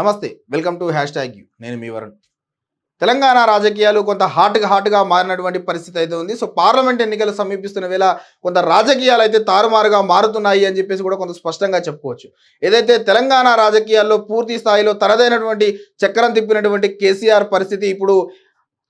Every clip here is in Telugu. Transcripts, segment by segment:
నమస్తే welcome to hashtag U. నేను మీ వరుణ్. తెలంగాణ రాజకీయాలు కొంత హాట్గా హాట్గా మారినటువంటి పరిస్థితి అయితే ఉంది. సో పార్లమెంట్ ఎన్నికలు సమీపిస్తున్న వేళ కొంత రాజకీయాలు అయితే తారుమారుగా మారుతున్నాయి అని చెప్పేసి కూడా కొంత స్పష్టంగా చెప్పుకోవచ్చు. ఏదైతే తెలంగాణ రాజకీయాల్లో పూర్తి స్థాయిలో తనదైనటువంటి చక్రం తిప్పినటువంటి కేసీఆర్ పరిస్థితి ఇప్పుడు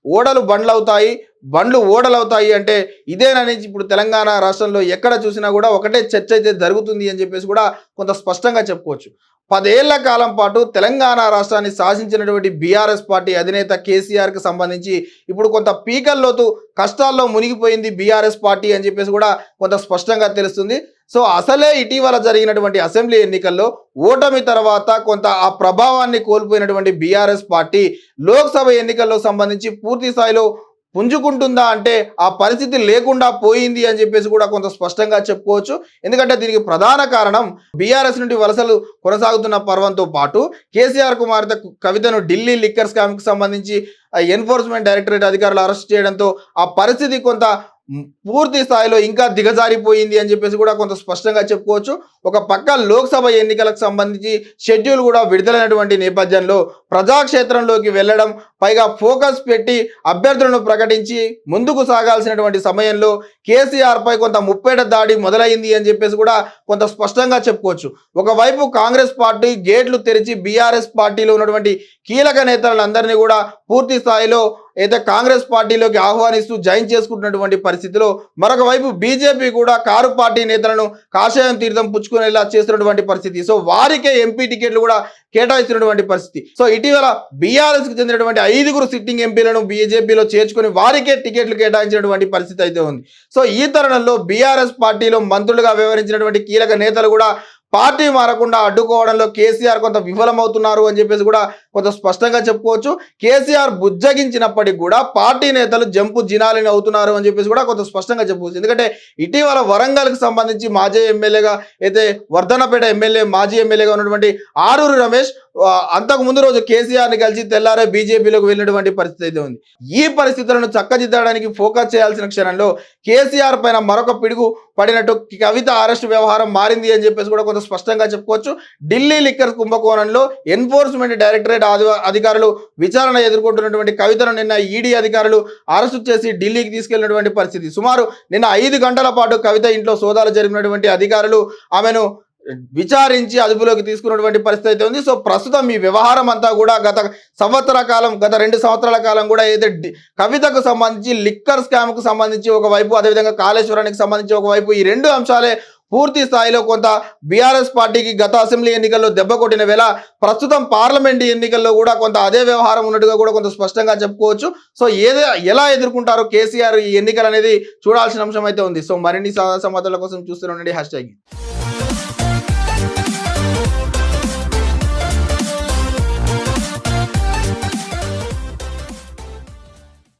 ఓడలు బండ్లవుతాయి. బండ్లు ఓడలవుతాయి అంటే ఇదేనని ఇప్పుడు తెలంగాణ రాష్ట్రంలో ఎక్కడ చూసినా కూడా ఒకటే చర్చ అయితే జరుగుతుంది అని చెప్పేసి కూడా కొంత స్పష్టంగా చెప్పుకోవచ్చు. పదేళ్ళ కాలం పాటు తెలంగాణ రాష్ట్రాన్ని శాసించినటువంటి బీఆర్ఎస్ పార్టీ అధినేత కేసీఆర్కి సంబంధించి ఇప్పుడు కొంత పీకల్లోతు కష్టాల్లో మునిగిపోయింది బీఆర్ఎస్ పార్టీ అని చెప్పేసి కూడా కొంత స్పష్టంగా తెలుస్తుంది. సో అసలే ఇటీవల జరిగినటువంటి అసెంబ్లీ ఎన్నికల్లో ఓటమి తర్వాత కొంత ఆ ప్రభావాన్ని కోల్పోయినటువంటి బీఆర్ఎస్ పార్టీ లోక్సభ ఎన్నికల్లో సంబంధించి పూర్తి స్థాయిలో పుంజుకుంటుందా అంటే ఆ పరిస్థితి లేకుండా పోయింది అని చెప్పేసి కూడా కొంత స్పష్టంగా చెప్పుకోవచ్చు. ఎందుకంటే దీనికి ప్రధాన కారణం బీఆర్ఎస్ నుండి వలసలు కొనసాగుతున్న పర్వంతో పాటు కేసీఆర్ కుమార్తె కవితను ఢిల్లీ లిక్కర్ స్కామ్కి సంబంధించి ఎన్ఫోర్స్మెంట్ డైరెక్టరేట్ అధికారులు అరెస్ట్ చేయడంతో ఆ పరిస్థితి కొంత పూర్తి స్థాయిలో ఇంకా దిగజారిపోయింది అని చెప్పేసి కూడా కొంత స్పష్టంగా చెప్పుకోవచ్చు. ఒక పక్క లోక్సభ ఎన్నికలకు సంబంధించి షెడ్యూల్ కూడా విడుదలైనటువంటి నేపథ్యంలో ప్రజాక్షేత్రంలోకి వెళ్ళడం పైగా ఫోకస్ పెట్టి అభ్యర్థులను ప్రకటించి ముందుకు సాగాల్సినటువంటి సమయంలో కేసీఆర్ పై కొంత ముప్పేట దాడి మొదలైంది అని చెప్పేసి కూడా కొంత స్పష్టంగా చెప్పుకోవచ్చు. ఒకవైపు కాంగ్రెస్ పార్టీ గేట్లు తెరిచి బీఆర్ఎస్ పార్టీలో ఉన్నటువంటి కీలక నేతలందరినీ కూడా పూర్తి స్థాయిలో అయితే కాంగ్రెస్ పార్టీలోకి ఆహ్వానిస్తూ జాయిన్ చేసుకుంటున్నటువంటి పరిస్థితిలో మరొక వైపు బీజేపీ కూడా కారు పార్టీ నేతలను కాషాయం తీర్థం పుచ్చుకునేలా చేస్తున్నటువంటి పరిస్థితి. సో వారికే ఎంపీ టికెట్లు కూడా కేటాయిస్తున్నటువంటి పరిస్థితి. సో ఇటీవల బీఆర్ఎస్కి చెందినటువంటి ఐదుగురు సిట్టింగ్ ఎంపీలను బీజేపీలో చేర్చుకొని వారికే టికెట్లు కేటాయించినటువంటి పరిస్థితి అయితే ఉంది. సో ఈ తరుణంలో బీఆర్ఎస్ పార్టీలో మంత్రులుగా వ్యవహరించినటువంటి కీలక నేతలు కూడా పార్టీ మారకుండా అడ్డుకోవడంలో కేసీఆర్ కొంత విఫలమవుతున్నారు అని చెప్పేసి కూడా కొంత స్పష్టంగా చెప్పుకోవచ్చు. కేసీఆర్ బుజ్జగించినప్పటికీ కూడా పార్టీ నేతలు జంపు జినాలిని అవుతున్నారు అని చెప్పేసి కూడా కొంత స్పష్టంగా చెప్పుకోవచ్చు. ఎందుకంటే ఇటీవల వరంగల్కి సంబంధించి మాజీ ఎమ్మెల్యేగా అయితే వర్ధనపేట ఎమ్మెల్యే మాజీ ఎమ్మెల్యేగా ఉన్నటువంటి ఆరూరు రమేష్ అంతకు ముందు రోజు కేసీఆర్ని కలిసి తెల్లారే బీజేపీలోకి వెళ్ళినటువంటి పరిస్థితి అయితే ఉంది. ఈ పరిస్థితులను చక్కదిద్దడానికి ఫోకస్ చేయాల్సిన క్షణంలో కేసీఆర్ పైన మరొక పిడుగు పడినట్టు కవిత అరెస్ట్ వ్యవహారం మారింది అని చెప్పేసి కూడా కొంత స్పష్టంగా చెప్పుకోవచ్చు. ఢిల్లీ లిక్కర్ కుంభకోణంలో ఎన్ఫోర్స్మెంట్ డైరెక్టరేట్ అధికారులు విచారణ ఎదుర్కొంటున్నటువంటి కవితను నిన్న ఈడీ అధికారులు అరెస్టు చేసి ఢిల్లీకి తీసుకెళ్ళినటువంటి పరిస్థితి. సుమారు నిన్న ఐదు గంటల పాటు కవిత ఇంట్లో సోదాలు జరిపినటువంటి అధికారులు ఆమెను విచారించి అదుపులోకి తీసుకున్నటువంటి పరిస్థితి అయితే ఉంది. సో ప్రస్తుతం ఈ వ్యవహారం అంతా కూడా గత సంవత్సర కాలం గత రెండు సంవత్సరాల కాలం కూడా ఏదైతే కవితకు సంబంధించి లిక్కర్ స్కామ్కు సంబంధించి ఒకవైపు అదేవిధంగా కాళేశ్వరానికి సంబంధించి ఒకవైపు ఈ రెండు అంశాలే పూర్తి స్థాయిలో కొంత బీఆర్ఎస్ పార్టీకి గత అసెంబ్లీ ఎన్నికల్లో దెబ్బ కొట్టిన వేళ ప్రస్తుతం పార్లమెంట్ ఎన్నికల్లో కూడా కొంత అదే వ్యవహారం ఉన్నట్టుగా కూడా కొంత స్పష్టంగా చెప్పుకోవచ్చు. సో ఏదే ఎలా ఎదుర్కొంటారో కేసీఆర్ ఈ ఎన్నికలు అనేది చూడాల్సిన అంశం అయితే ఉంది. సో మరిన్ని సమాచారాల కోసం చూస్తూనే ఉండండి. Hash tag.